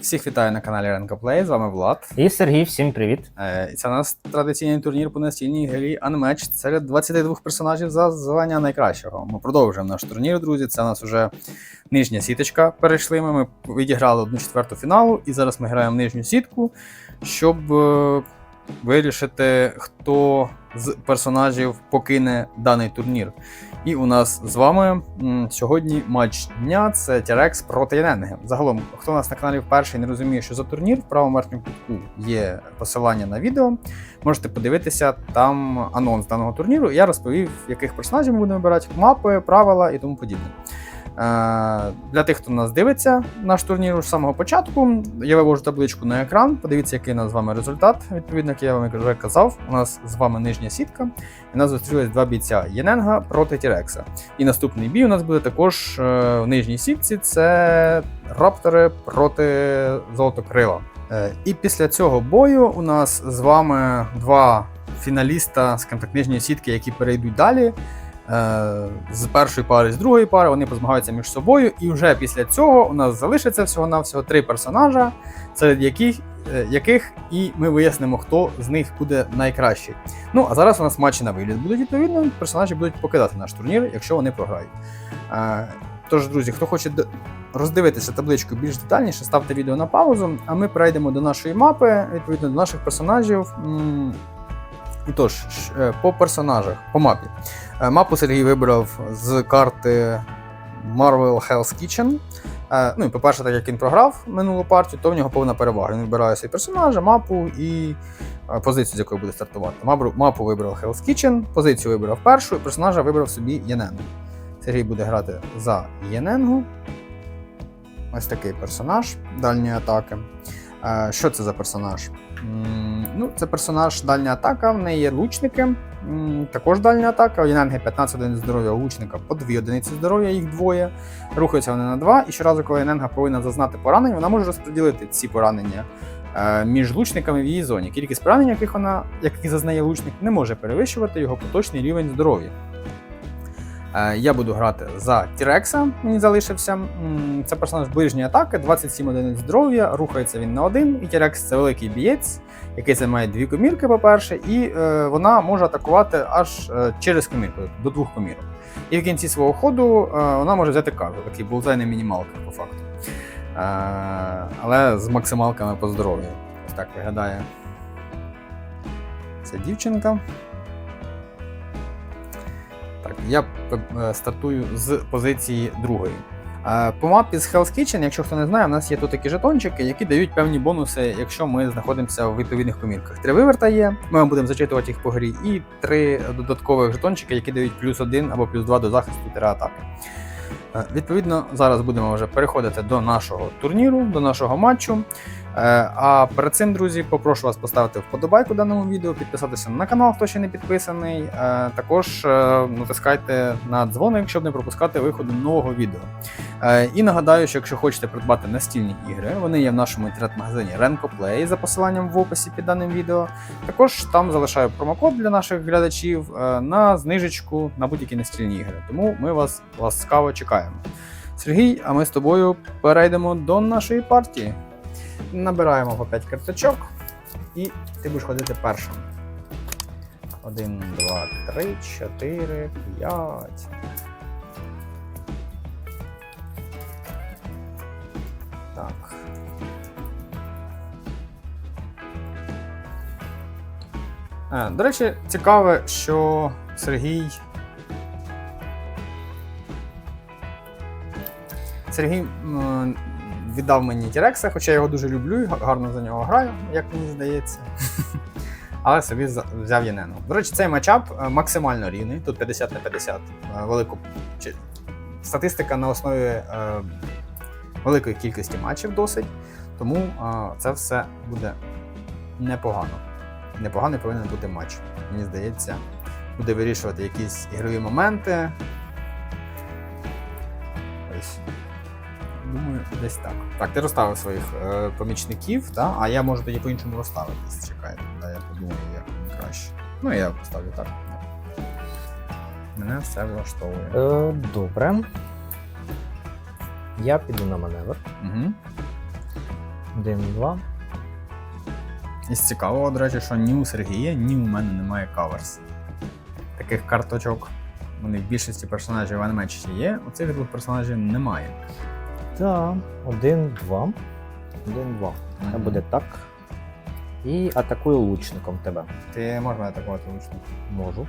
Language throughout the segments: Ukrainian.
Всіх вітаю на каналі Ренко Плей, з вами Влад. І Сергій, всім привіт. Е, і Це у нас традиційний турнір по настільній грі Unmatched серед 22 персонажів за звання найкращого. Ми продовжуємо наш турнір, друзі. Це у нас вже нижня сіточка. Перейшли ми. Ми відіграли одну четверту фіналу, і зараз ми граємо нижню сітку, щоб е, вирішити, хто з персонажів покине даний турнір. І у нас з вами сьогодні матч дня це Тірекс проти Єненги. Загалом, хто у нас на каналі вперше не розуміє, що за турнір, в правому верхньому кутку є посилання на відео. Можете подивитися там анонс даного турніру. Я розповів, яких персонажів ми будемо вибирати, мапи, правила і тому подібне. Е, Для тих, хто нас дивиться наш турнір з самого початку, я вивожу табличку на екран. Подивіться, який у нас з вами результат. Відповідно, як я вам вже казав, у нас з вами нижня сітка. І нас зустрілись два бійця Єненга проти Тірекса. І наступний бій у нас буде також е, в нижній сітці. Це раптори проти Золотокрила. Е, І після цього бою у нас з вами два фіналіста, скажімо так, нижньої сітки, які перейдуть далі. Е, З першої пари, з другої пари вони позмагаються між собою, і вже після цього у нас залишиться всього-навсього три персонажа, серед яких, е, яких і ми вияснимо, хто з них буде найкращий. Ну, а зараз у нас матчі на виліт будуть відповідно, персонажі будуть покидати наш турнір, якщо вони програють. Е, Тож, друзі, хто хоче роздивитися табличку більш детальніше, ставте відео на паузу, а ми перейдемо до нашої мапи, відповідно до наших персонажів. Тож, е, по персонажах, по мапі. Е, Мапу Сергій вибрав з карти Marvel Hell's Kitchen. Е, Ну і по-перше, так як він програв минулу партію, то в нього повна перевага. Він вибирає свій персонажа, мапу і позицію, з якої буде стартувати. Мапу, вибрав Hell's Kitchen, позицію вибрав першу, і персонажа вибрав собі Єненгу. Сергій буде грати за Єненгу. Ось такий персонаж дальньої атаки. Що це за персонаж? Ну, це персонаж дальня атака, в неї є лучники. Також дальня атака. Єненги 15 одиниць здоров'я, лучника по 2 одиниці здоров'я, їх двоє. Рухаються вони на 2. І щоразу, коли Єненга повинна зазнати поранень, вона може розподілити ці поранення е, між лучниками в її зоні. Кількість поранень, яких вона, яких зазнає лучник, не може перевищувати його поточний рівень здоров'я. Е, Я буду грати за Тірекса, мені залишився. Це персонаж ближньої атаки, 27 одиниць здоров'я, рухається він на один. І Тірекс це великий бієць, який займає дві комірки, по-перше, і е, вона може атакувати аж е, через комірку, тобто до двох комірок. І в кінці свого ходу е, вона може взяти карту, такий булзай на мінімалках, по факту. Е, але з максималками по здоров'ю. Ось так виглядає ця дівчинка. Я е, стартую з позиції другої. Е, По мапі з Hell's Kitchen, якщо хто не знає, у нас є тут такі жетончики, які дають певні бонуси, якщо ми знаходимося в відповідних комірках. Три виверта є, ми будемо зачитувати їх по грі, і три додаткових жетончики, які дають плюс один або плюс два до захисту тире атаки. Е, Відповідно, зараз будемо вже переходити до нашого турніру, до нашого матчу. Е, А перед цим, друзі, попрошу вас поставити вподобайку даному відео, підписатися на канал, хто ще не підписаний. Е, Також е, натискайте на дзвоник, щоб не пропускати виходу нового відео. І нагадаю, що якщо хочете придбати настільні ігри, вони є в нашому інтернет-магазині Renko Play за посиланням в описі під даним відео. Також там залишаю промокод для наших глядачів на знижечку на будь-які настільні ігри. Тому ми вас ласкаво чекаємо. Сергій, а ми з тобою перейдемо до нашої партії. Набираємо по 5 карточок, і ти будеш ходити першим. 1, 2, 3, 4, 5. Так. А, до речі, цікаве, що Сергій. Сергій віддав мені Тірекса, хоча я його дуже люблю і гарно за нього граю, як мені здається. Але собі взяв Єнену. До речі, цей матчап е, максимально рівний, тут 50 на 50. Е, Велику статистика на основі е, великої кількості матчів досить. Тому це все буде непогано. Непоганий повинен бути матч. Мені здається, буде вирішувати якісь ігрові моменти. Ось. Думаю, десь так. Так, ти розставив своїх е, помічників, та? а я можу тоді по-іншому розставитись. Чекайте, да, я подумаю, як краще. Ну, я поставлю так. Мене все влаштовує. Е, добре. Я піду на маневр. Угу. Один, два. Із цікавого, до речі, що ні у Сергія, ні у мене немає каверс. Таких карточок вони в більшості персонажів в анімечі є, у цих двох персонажів немає. Так. Один, два. Один, два. Це Мгм. буде так. І атакую лучником тебе. Ти можеш мене атакувати лучно. Можу.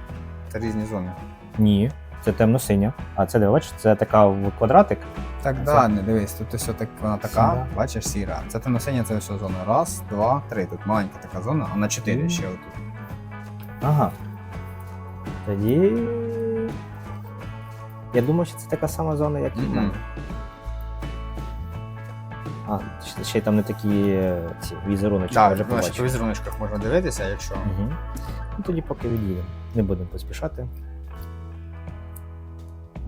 Це різні зони. Ні. Це темно-синя. А це де бачиш, це така в квадратик. Так, Це- да, не дивись, тут все так, вона така, Сіра. бачиш, сіра. Це темно-синя, це все зона. Раз, два, три. Тут маленька така зона, а на чотири Мгм. ще отут. Ага. Тоді. Я думаю, що це така сама зона, як і в Мгм. А, ще- ще й там не такі ці візеруночки, Так, вже ну, ще по візеруночках можна дивитися, якщо. Угу. Ну тоді поки відійдемо. Не будемо поспішати.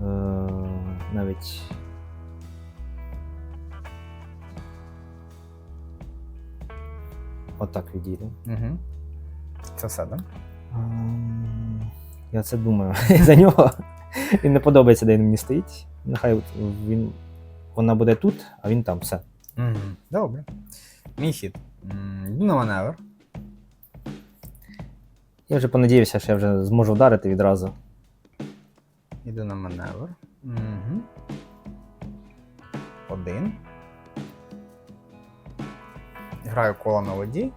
Е, навіть. Отак відійдемо. Угу. Це все, так? Ем, Я це думаю за нього. Він не подобається, де він мені стоїть. Нехай він, вона буде тут, а він там все. Угу. Добре. Мій хід. Йду на маневр. Я вже понадіявся, що я вже зможу вдарити відразу. Йду на маневр. Угу. Один. Граю коло на воді.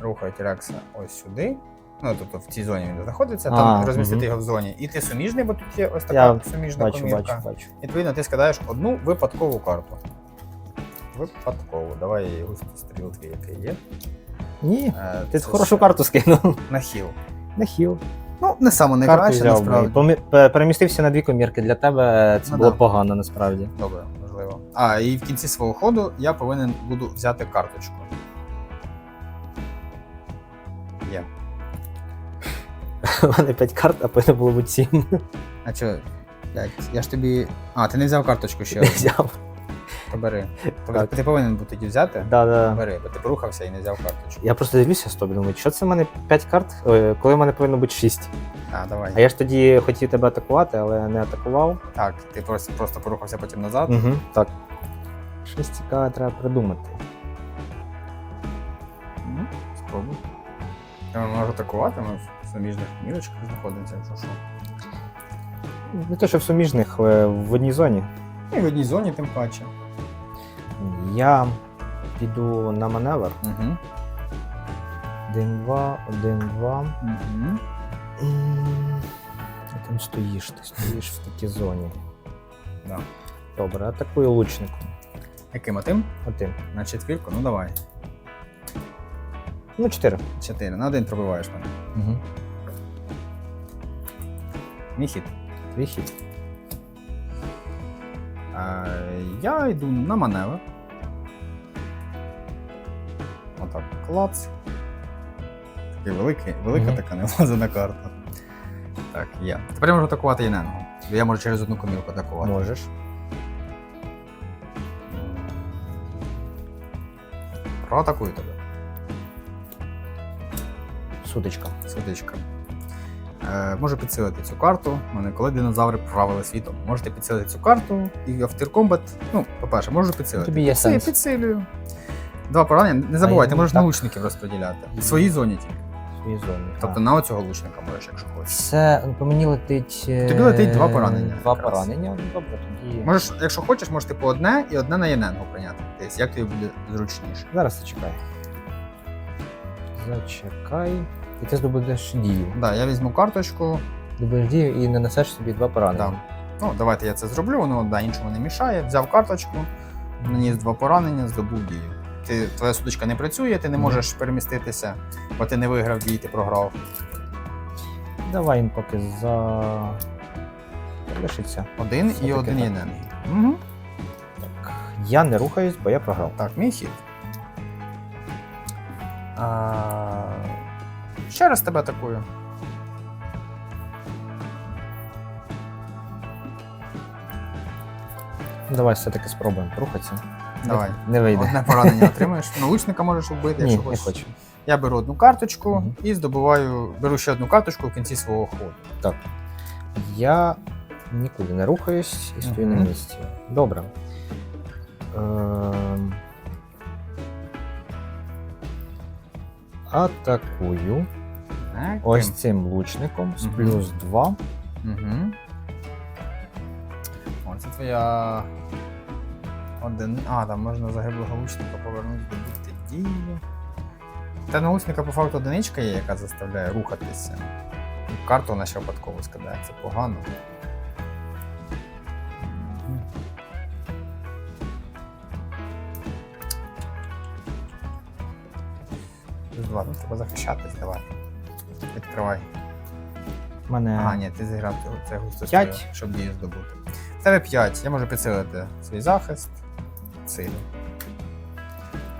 Рухаю Тірекса ось сюди. Ну, тобто в цій зоні він знаходиться, там А, розмістити мгм. його в зоні. І ти суміжний, бо тут є ось така Я суміжна Бачу, комірка. бачу, бачу. Відповідно, ти скидаєш одну випадкову карту. Випадкову. Давай густі стрілки, який є. Ні, Е, ти хорошу карту скинув. На хіл. На хіл. Ну, не саме найкраще, взяв. насправді. Помі- Перемістився на дві комірки. Для тебе це Ну було да. погано насправді. Добре, можливо. А, і в кінці свого ходу я повинен буду взяти карточку. Є. У мене 5 карт, а повинно було бути 7. А що? Блядь, я ж тобі. А, ти не взяв карточку ще Не взяв. То бери. Так. Ти повинен був тоді взяти. Да, да. Бери, бо ти порухався і не взяв карточку. Я просто дивлюся з тобі, думаю, що це в мене 5 карт, коли в мене повинно бути 6. А, давай. А я ж тоді хотів тебе атакувати, але не атакував. Так, ти просто, просто порухався потім назад. Угу. Так. Щось цікаве треба придумати. Ну, спробуй. Я можу атакувати, ми в суміжних мірочках знаходимося, якщо що. Не те, що в суміжних е, в одній зоні. І в одній зоні тим паче. Я піду на маневр. Угу. 1, 2, 1, 2. Угу. Там стоїш, ти стоїш в такій зоні. Да. Добре, атакую лучником. Яким отим? Один. На четвірку? Ну давай. Ну, 4. Чотири. На один пробиваєш мене. Угу. Мій хід. Твій хід. А, я йду на маневр. Клац. Такий великий, велика Мгм. така невлазена карта. Так, є. Тепер я можу атакувати Єненгу. Я можу через одну комірку атакувати. Можеш. Проатакую тебе. Сутичка. Судичка. Е, можу підсилити цю карту. У мене коли динозаври правили світом. Можете підсилити цю карту і After Combat. Ну, по-перше, можу підсилити. Тобі є сенс. Підсилюю. Два поранення. Не забувай, А, ти можеш так. научників розподіляти. В своїй зоні тільки. В своїй зоні. Тобто на оцього лучника можеш, якщо хочеш. Це ну, по мені летить. е, Тобі летить два поранення Два якраз. поранення. Ну, Добре, тоді. Можеш, якщо хочеш, можеш типу одне і одне на Єненгу прийняти. Десь, як тобі буде зручніше. Зараз зачекай. Зачекай. І ти здобудеш дію. Да, я візьму карточку. Здобудеш дію і нанесеш собі два поранення. Ну, давайте я це зроблю, воно да, іншому не мішає. Взяв карточку, наніс два поранення, здобув дію. Ти, твоя судочка не працює, ти не можеш переміститися, бо ти не виграв дії, ти програв. Давай він поки за. Лишиться. Один Все-таки і один так. єнен. Угу. Я не рухаюсь, бо я програв. Так, мій хід. А... Ще раз тебе атакую. Давай все-таки спробуємо рухатися. Давай. Не вийде. Одне поранення отримаєш. Налучника можеш вбити, якщо Ні, не хочеш. хочу. Я беру одну карточку і здобуваю, беру ще одну карточку в кінці свого ходу. Так. Я нікуди не рухаюсь і стою на місці. Добре. Ем. Атакую Так, ось цим лучником з Мгм. плюс 2. Угу. О, твоя один. А, там можна загиблого лучника повернути добути дію. Та на лучника по факту одиничка є, яка заставляє рухатися. Карту вона ще випадково скидає, це погано. Два, ну треба захищатись, давай. Відкривай. Мене Ага, ні, ти зіграв це густо щоб дію здобути. В тебе 5. Я можу підсилити свій захист. Силю.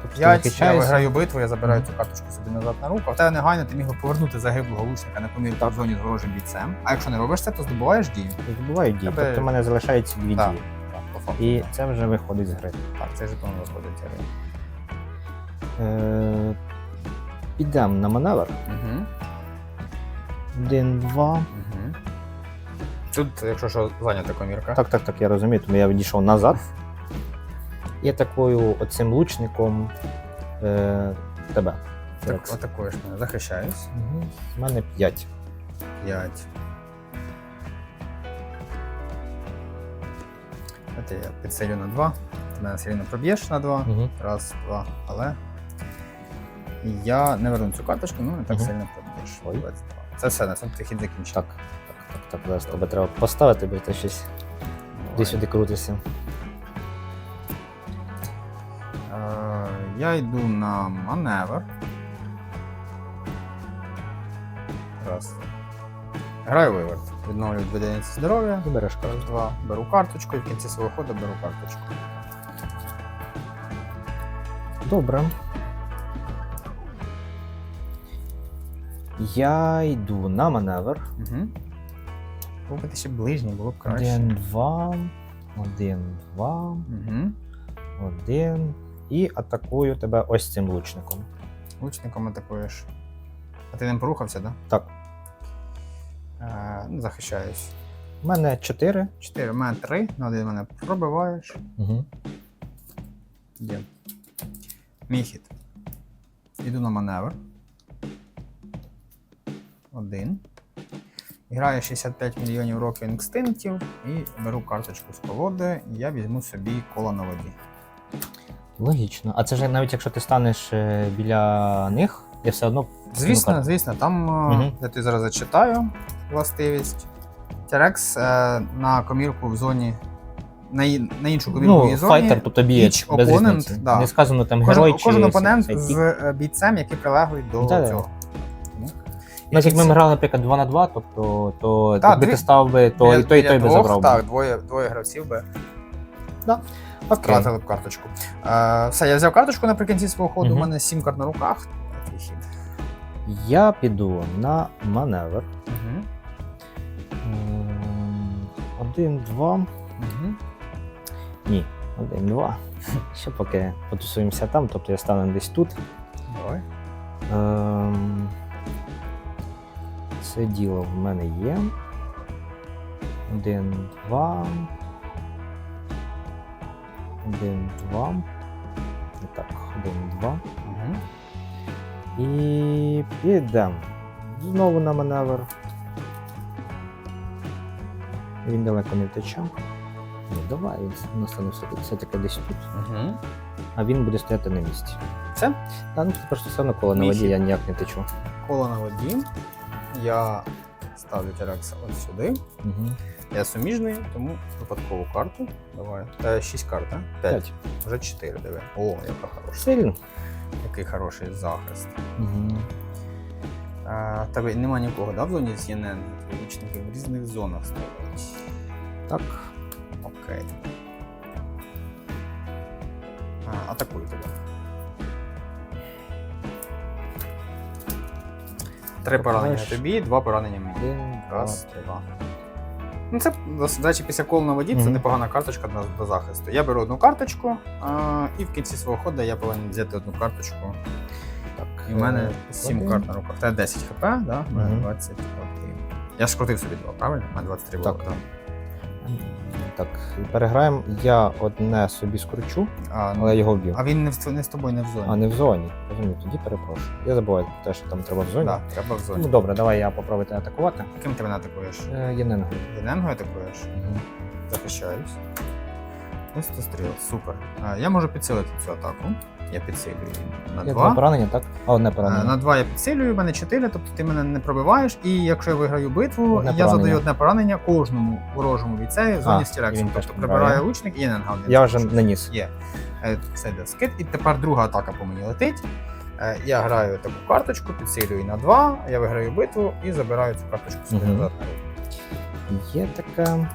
тобто 5, я виграю битву, я забираю цю карточку собі назад на руку. А в тебе негайно ти міг би повернути загиблого лучника на комірку в зоні з ворожим бійцем. А якщо не робиш це, то здобуваєш дію. Збивають дії. Тебе- Тобто в мене залишається дві Так. дії. Так, по факту. І це вже виходить з гри. Так, цей жетон виходить. Е, підемо на маневр. Угу. Один, два. Угу. Тут, якщо що, зайнята комірка. Так, так, так, я розумію, тому я відійшов назад. І атакую оцим лучником е, тебе. Так, Рекс. атакуєш мене, захищаюсь. Угу. У мене 5. 5. От я підсилю на 2. Ти мене все рівно проб'єш на 2. Угу. Раз, два, але. Я не верну цю карточку, ну не так Мгм. сильно проб'єш. Ой. 22. Це все, на цьому ти хід закінчив. Так, так, так, так. Зараз тебе треба поставити, бо ти щось Давай. ти сюди крутишся. Я йду на маневр. Раз. Граю виверт. Відновлюю одиниці здоров'я. Береш карту. Два. Беру карточку і в кінці свого ходу беру карточку. Добре. Я йду на маневр. Угу. Був би ти ще ближній, було б краще. Один, два. Один, два. Угу. Один. І атакую тебе ось цим лучником. Лучником атакуєш. А ти ним порухався, так? Так, Е, ну, захищаюсь. у мене 4. 4, у мене 3, на один мене пробиваєш. Угу. Є. Мій хід. Іду на маневр. Один. Граю 65 мільйонів років інстинктів і беру карточку з колоди. І я візьму собі коло на воді. Логічно. А це ж навіть якщо ти станеш е, біля них, я все одно. Звісно, карту. звісно, там Мгм. я тобі зараз зачитаю властивість. Терекс е, на комірку в зоні. На, на іншу комірку Ну, зоні. файтер, тобто бієць, без різниці. да. Не сказано там Кожен, герой чи кожен опонент сайдкік. з бійцем, які прилеглий до Да-да. цього. Тому- Ну, як ми грали, наприклад, 2 на 2, тобто то якби ти став би, то і той, і той би забрав. Так, двоє, двоє гравців би Окей. втратили б карточку. Е, все, я взяв карточку наприкінці свого ходу, у Мгм. мене сім карт на руках. Хід. Я піду на маневр. Угу. М, Один, два. Угу. Ні, один, два. Ще поки потусуємося там, тобто я стану десь тут. Давай. Ем, Це діло в мене є. Один, два. Один, два. Не так, один, два. Угу. І підемо. Знову на маневр. Він далеко не втече. Ні, давай, він настане все- все-таки десь тут. Угу. А він буде стояти на місці. Все? Та ну все одно коло на воді, я ніяк не течу. Коло на воді. Я ставлю Терекса ось сюди. Угу. Я суміжний, тому випадкову карту. Давай. Та 6 карт, а? 5. П'ять. Вже 4, диви. О, яка хороша. Сильно. Який хороший захист. Угу. В тебе нема нікого, да, в зоні? Твої лучники в різних зонах стоять. Так. Окей. А, атакую тебе. Три поранення тобі, два поранення мені. Раз, два. Ну, це, до після кол на воді це непогана карточка до, до захисту. Я беру одну карточку, а, і в кінці свого ходу я повинен взяти одну карточку. Так. І в мене е, 7 один. карт на руках. Це 10 хп, да? У мене 21. Я скрутив собі два, правильно? У мене 23 було. Так. Так, переграємо. Я одне собі скручу, А, але але його вб'ю. а він не, в, не з тобою не в зоні. А не в зоні. Розумію, тоді перепрошую. Я забуваю те, що там треба в зоні. Да, треба в зоні. Ну добре, давай я попробую тебе атакувати. Ким ти мене атакуєш? Е, Єненгою. Єненгою атакуєш? Захищаюсь. Ось це стріл, супер. Я можу підсилити цю атаку. Я підсилюю її на Я 2. два поранення, так? А, одне Е, поранення. На 2 я підсилюю, в мене 4, тобто ти мене не пробиваєш. І якщо я виграю битву, Одне я поранення. задаю одне поранення кожному ворожому бійцеві в зоні теж Тобто прибирає. лучник і Єненгал. Я вже наніс. Є. Е, Це йде скид. І тепер друга атака по мені летить. Е, Я граю таку карточку, підсилюю на 2, я виграю битву і забираю цю карточку Мгм. назад. Є таке.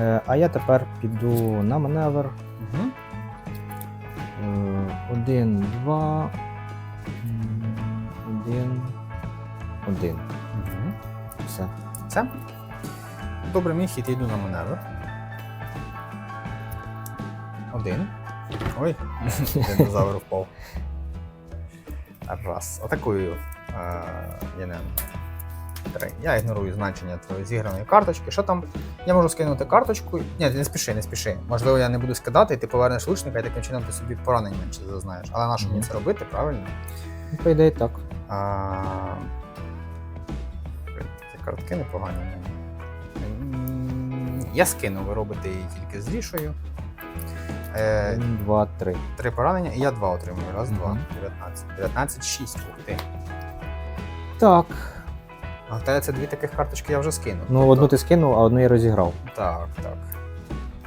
Е, а я тепер піду на маневр. Угу. Один, два. Один. Один. Угу. Все. Все? Добре, мій хід, йду на маневр. Один. Ой, динозавр впав. Раз. Атакую. Е, я не. 3. Я ігнорую значення твоєї зіграної карточки. Що там? Я можу скинути карточку. Ні, не спіши, не спіши. Можливо, я не буду скидати, і ти повернеш лучника, і таким чином ти собі поранень менше зазнаєш. Але на що мені це робити, правильно? По ідеї так. А... Ці картки непогані. Я скину, ви робите її тільки з рішою. Е, Два, три. Три поранення, і я два отримую. Раз, два, 19. 19, 6. Ух ти. Так. А в тебе це дві таких карточки я вже скинув. Ну, Тобто- одну ти скинув, а одну я розіграв. Так, так.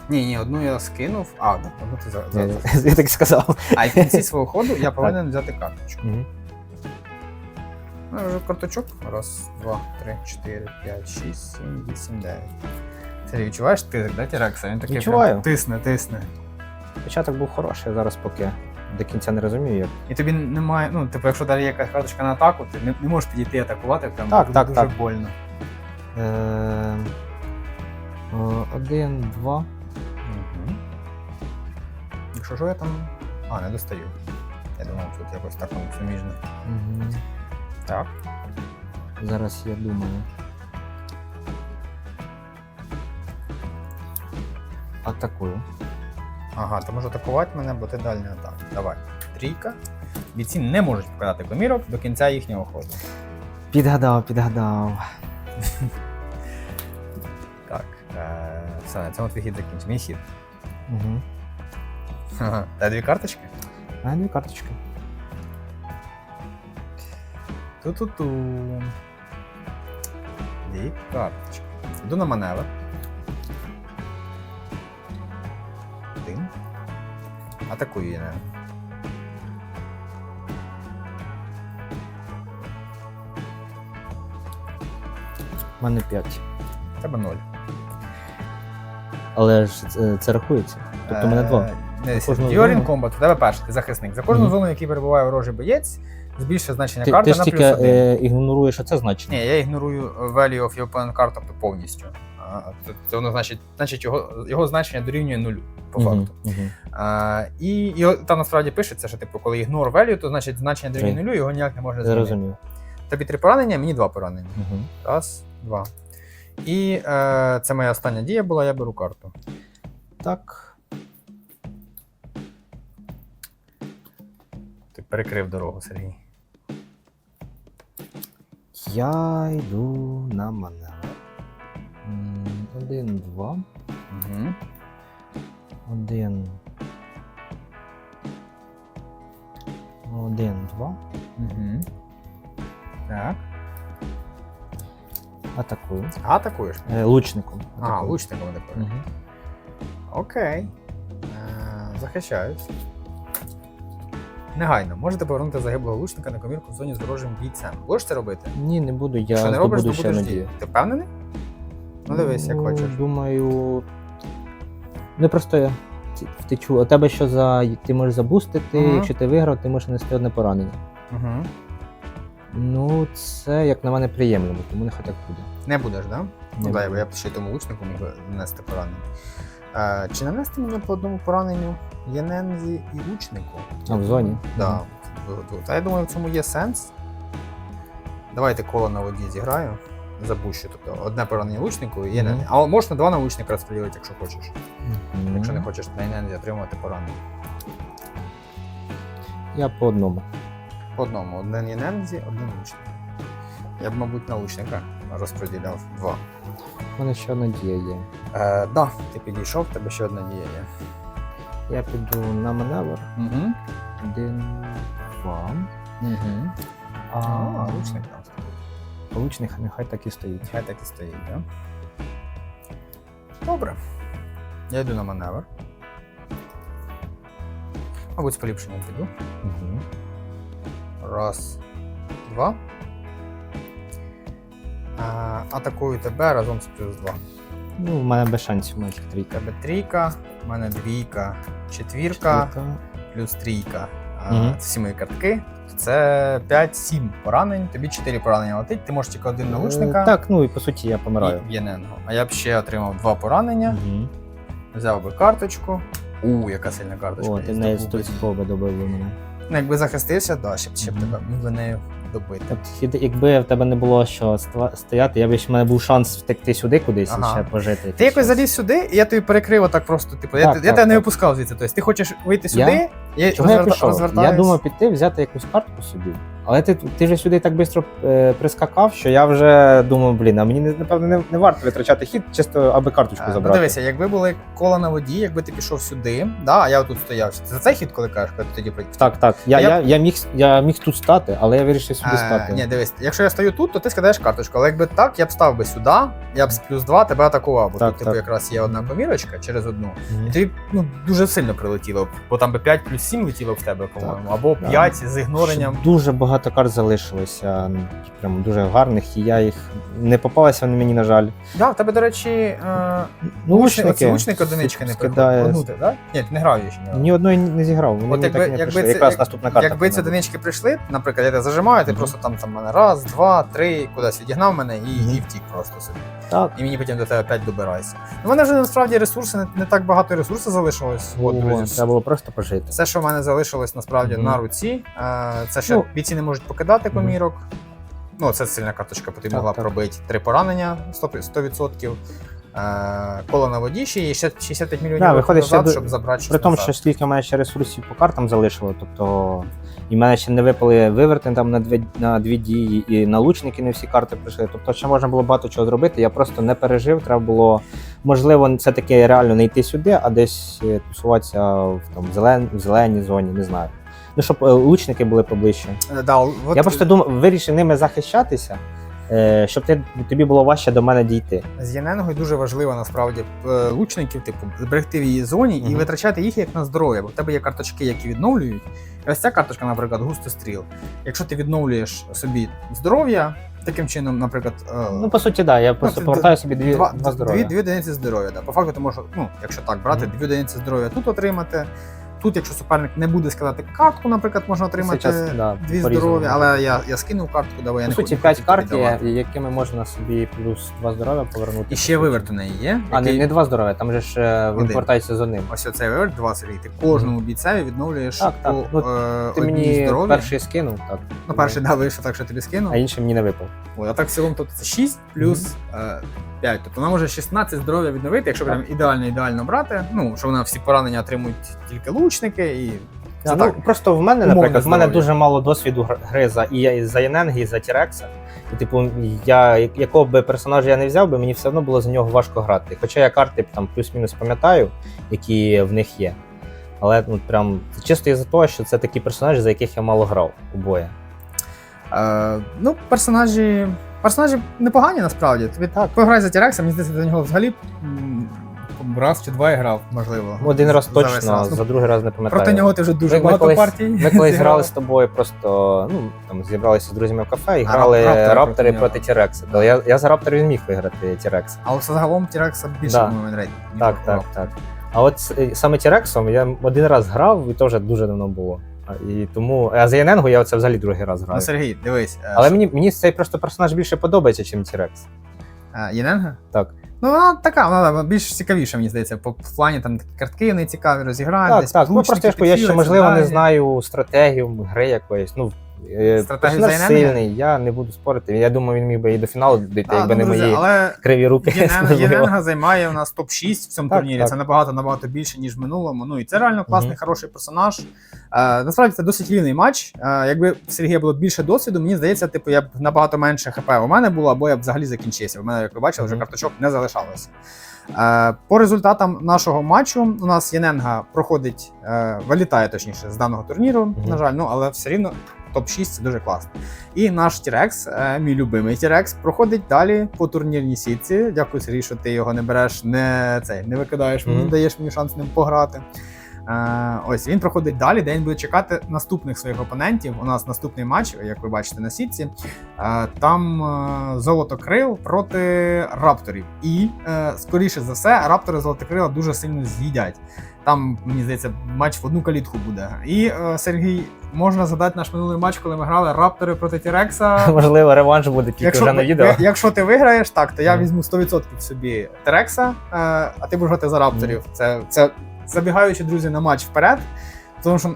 Ні, ні, одну я скинув. А, одну ти за. за- Я, за- я так сказав. А і в кінці свого ходу я повинен взяти карточку. Мгм. Ну, вже карточок. Раз, два, три, чотири, п'ять, шість, сім, вісім, дев'ять. Сергій, відчуваєш тиск, да, Тірекса? Він такий Відчуваю. прям тисне, тисне. Початок був хороший, а зараз поки до кінця не розумію, як. І тобі немає, ну, типу, якщо далі якась карточка на атаку, ти не, не можеш підійти атакувати, прям Так, так, дуже так. больно. Е, о, один, два. Угу. Якщо що я там. А, не достаю. Я думав, тут якось так воно суміжно. Мгм. Так. Зараз я думаю. Атакую. Ага, ти можеш атакувати мене, бо ти дальня атака. Давай. Трійка. Бійці не можуть покидати комірок до кінця їхнього ходу. Підгадав, підгадав. Так. Е, все, на цьому твій хід закінчив. Мій хід. Угу. Ага. Та дві карточки? А, дві карточки. Ту-ту-ту. Дві карточки. Йду на маневр. Наверное. У мене 5. Тебе 0. Але ж це, це рахується. Тобто у мене два. Не, комбат, кожну During у тебе перший, ти захисник. За кожну зону, в якій перебуває ворожий боєць, збільшує значення Ти, карти ти на тільки плюс один. е, ігноруєш оце значення. Ні, я ігнорую value of your opponent card, тобто повністю. Це, це воно значить, значить його, його значення дорівнює нулю, по факту. мгм. А, і, і там насправді пишеться, що типу, коли ignore value, то значить значення дорівнює нулю, його ніяк не можна змінити. Зрозумів. Тобі три поранення, мені два поранення. Мгм. Раз, два. І е, це моя остання дія була, я беру карту. Так. Ти перекрив дорогу, Сергій. Я йду на маневр. Один, два. Угу. Один. Один, два. Угу. Так. Атакую. Атакуєш? Е, лучником. А, Атакую. лучником атакуєш. Мгм. Окей. Е, захищаюсь. Негайно. Можете повернути загиблого лучника на комірку в зоні з ворожим бійцем. Будеш це робити? Ні, не буду, я Якщо не робиш, то ще будеш надію. діяти. Ти впевнений? Ну дивись, як Ну, хочеш. Думаю. Ну просто я втечу. У тебе що за. Ти можеш забустити, Мгм. якщо ти виграв, ти можеш нести одне поранення. Угу. Ну, це як на мене приємно, тому нехай так буде. Не будеш, так? Да? Ну дай, бо я б ще й тому лучнику міг нанести поранення. Чи нанести мені по одному пораненню Єнензі і лучнику? А, в зоні? Да. Та я думаю, в цьому є сенс. Давайте коло на воді зіграю. запущу. Тобто одне поранення лучнику і. Єнензі. А можна два навучника розподілити, якщо хочеш. Мгм. Якщо не хочеш на Єнензі отримувати поранення. Я по одному. По одному. Один Єнензі, один лучник. Я б, мабуть, на лучника розподіляв два. У мене ще одна дія є. Е, да, ти підійшов, тебе ще одна дія є. Я піду на маневр. Угу. Один, два. Угу. А, А, лучник там стоїть. Лучник нехай так і стоїть. Хай так і стоїть, да? Добре. Я йду на маневр. Мабуть, з поліпшенням піду. Угу. Раз, два. Атакую тебе разом з плюс два. Ну, в мене без шансів, мене трійка. тебе трійка, в мене двійка, четвірка, Трійка. плюс трійка. Мгм. Це всі мої картки. Це 5-7 поранень, тобі 4 поранення летить, ти можеш тільки один наушника. Е, Так, ну і по суті я помираю. І Єненго. А я б ще отримав два поранення, Угу. взяв би карточку. У, яка сильна карточка. О, ти не здобув би. 100 би добив би мене. Ну, якби захистився, да, ще б, ще б тебе міг би нею добити. Тобто, якби в тебе не було що стояти, я б ще в мене був шанс втекти сюди кудись Ага. і ще пожити. Ти якось заліз сюди, і я тобі перекрив отак просто. Типу, я, Так, я так, тебе не випускав звідси. Тобто ти хочеш вийти Я? сюди, я, я розверта- пішов? Я думав піти, взяти якусь картку собі. Але ти, ти вже сюди так швидко е, прискакав, що я вже думав, блін, а мені не- напевно не, не варто витрачати хід, чисто аби карточку А, Ну, забрати. дивися, якби були кола на воді, якби ти пішов сюди, да, а я тут стояв. Це за цей хід, коли кажеш, коли ти тоді прийти. Так, так. Я, Я- я, я, міг, я міг тут стати, але я вирішив сюди стати. Ні, дивись, якщо я стою тут, то ти скидаєш карточку. Але якби так, я б став би сюди, я б з плюс 2 тебе атакував. Бо Так, тут типу, якраз є одна комірочка через одну. Мгм. І тобі ну, дуже сильно прилетіло, б, бо там би 5 плюс 7 летіло в тебе, по-моєму, або Да. 5 з ігноренням. Дуже багато карт залишилося, ну, прям дуже гарних, і я їх не попалася, вони мені, на жаль. Да, в тебе, до речі, е, Ну, лучник, лучники оце лучник одиничка не приходить. Да? Ні, ти не грав я ще ні. Ні одної не зіграв. Вони От якби, так не якби, це, Якраз як- наступна карта. якби ці одинички прийшли, наприклад, я тебе зажимаю, ти Мгм. просто там, там мене раз, два, три, кудись відігнав мене і, Мгм. і втік просто собі. Так. І мені потім до тебе опять добирається. У мене вже насправді ресурси, не, не так багато ресурсу залишилось. От, друзі, треба було просто пожити. Все, що в мене залишилось насправді Мгм. на руці, е, це ще Ну. бійці не можуть покидати комірок. Ну, це сильна карточка, бо ти Так, могла так. пробити три поранення 100%. 100%. Е, коло на воді ще є ще 65 мільйонів Да, виходить, назад, щоб забрати щось При тому, що скільки в мене ще ресурсів по картам залишило, тобто і в мене ще не випали виверти там на дві, на дві дії, і налучники не всі карти прийшли. Тобто ще можна було багато чого зробити. Я просто не пережив. Треба було, можливо, це таки реально не йти сюди, а десь е, тусуватися в там зелен, в зеленій зоні, не знаю. Ну, щоб е, лучники були поближче. Е, Да, от, Я просто думав, вирішив ними захищатися, щоб ти, тобі було важче до мене дійти. З Єненгою дуже важливо насправді е, лучників, типу, зберегти в її зоні і витрачати їх як на здоров'я, бо в тебе є карточки, які відновлюють. І ось ця карточка, наприклад, густостріл. Якщо ти відновлюєш собі здоров'я, таким чином, наприклад, е, Ну, по суті, да, я просто ти- повертаю собі дві, два, два здоров'я. дві, дві одиниці здоров'я. Да. По факту ти можеш, ну, якщо так брати, Мгм. дві одиниці здоров'я тут отримати. Тут, якщо суперник не буде складати картку, наприклад, можна отримати Сейчас, да, дві здоров'я, але я, я скинув картку, давай я По не суті, хочу 5 тобі карт, є, давати. якими можна собі плюс 2 здоров'я повернути. І ще виверт у неї є. А, не, який- не 2 здоров'я, там же ж е, він повертається з одним. Ось оцей виверт 2 Сергій. Ти кожному бійцеві відновлюєш Так, так. по Ну, е, Ти одній мені здоров'я. перший скинув, так. Ну, перший да, вийшов так, що тобі скинув. А інший мені не випав. Ой, а так в цілому тобто це 6 плюс е, 5. Тобто вона може 16 здоров'я відновити, якщо прям ідеально ідеально брати. Ну, що вона всі поранення отримують тільки лучники і. Це ну, так. просто в мене, наприклад, в мене дуже мало досвіду гри за і за Єненги, і за Тірекса. І, типу, я якого би персонажа я не взяв, би мені все одно було за нього важко грати. Хоча я карти там плюс-мінус пам'ятаю, які в них є. Але ну прям чисто із-за того, що це такі персонажі, за яких я мало грав обоє. Е, ну, персонажі. Персонажі непогані насправді. Тобі Так. пограй за Тірекса, мені здається, до нього взагалі раз чи два я грав, можливо. Один раз точно. Ну, за другий раз не пам'ятаю. Проти нього ти вже дуже Ми- багато колись- партій. Ми колись грали з тобою просто, ну там зібралися з друзями в кафе і А, грали раптори раптори, проти Тірекса. То я, я за рапторів зміг виграти Тірекса. Але загалом Тірекса більше Да. по-моєму, рейтинг. Так, так, так. А от е, саме Тірексом я один раз грав, і то вже дуже давно було. А, І тому, а за Яненгу я оце взагалі другий раз Ну. Сергій, дивись. е, Але що- мені, мені цей просто персонаж більше подобається, ніж Тірекс. А, Єненга? Так. Ну, вона така, вона більш цікавіша, мені здається. По в плані там такі картки вони цікаві розіграють. Так, десь так. Ну просто я, ж кажу, я ще можливо не знаю стратегію гри якоїсь. Ну, Стратегію персонаж за сильний, я не буду спорити. Я думаю, він міг би і до фіналу дійти, А, якби ну, не друзі, мої але криві руки. Єнен- Єненга займає у нас топ-6 в цьому Так, турнірі. так. Це набагато набагато більше, ніж в минулому. Ну і це реально класний, Мгм. хороший персонаж. Е, насправді це досить рівний матч. Е, якби в Сергія було більше досвіду, мені здається, типу, я б набагато менше ХП у мене було, або я б взагалі закінчився. У мене, як ви бачили, вже карточок не залишалося. Е, по результатам нашого матчу у нас Єненга проходить, е, вилітає точніше з даного турніру, Мгм. на жаль, ну але все рівно топ-6 це дуже класно. І наш Тірекс, мій любимий Тірекс, проходить далі по турнірній сітці. Дякую, Сергій, що ти його не береш, не цей, не викидаєш мені, Мгм. даєш мені шанс ним пограти. Е, ось він проходить далі, де він буде чекати наступних своїх опонентів. У нас наступний матч, як ви бачите на сітці. Е, там е, золотокрил проти рапторів. І е, скоріше за все, раптори золотокрила дуже сильно з'їдять. Там, мені здається, матч в одну калітку буде. І е, Сергій, можна згадати наш минулий матч, коли ми грали раптори проти Тірекса. Можливо, реванш буде тільки Якщо, вже на відео. ви- якщо ти виграєш, так, то я візьму 100% собі Терекса, е, а ти будеш грати за рапторів. Це, це забігаючи, друзі, на матч вперед. Тому що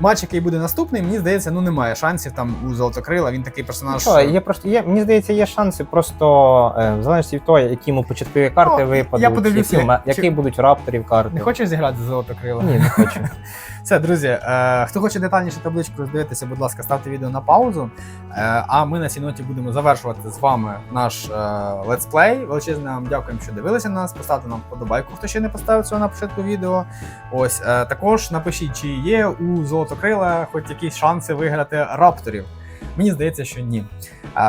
матч, який буде наступний, мені здається, ну немає шансів там у Золотокрила. Він такий Ну, персонаж. що, є просто є, мені здається, є шанси просто е, в залежності від того, які йому початкові карти Ну, випадуть, я подивлюся, які, ма- чи- які будуть у рапторів карти. Не хочеш зіграти за Золотокрила? Ні, не хочу. Все, друзі, е, хто хоче детальніше табличку роздивитися, будь ласка, ставте відео на паузу. Е, а ми на цій ноті будемо завершувати з вами наш е, летсплей. Величезне вам дякуємо, що дивилися нас. Поставте нам вподобайку, хто ще не поставив цього на початку відео. Ось е, також напишіть, чи є у Золотокрила хоч якісь шанси виграти рапторів. Мені здається, що ні.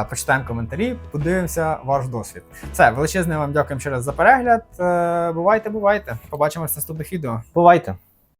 Почитаємо коментарі, подивимося ваш досвід. Все, величезне вам дякуємо ще раз за перегляд. Е, бувайте, бувайте. Побачимось в наступних відео. Бувайте.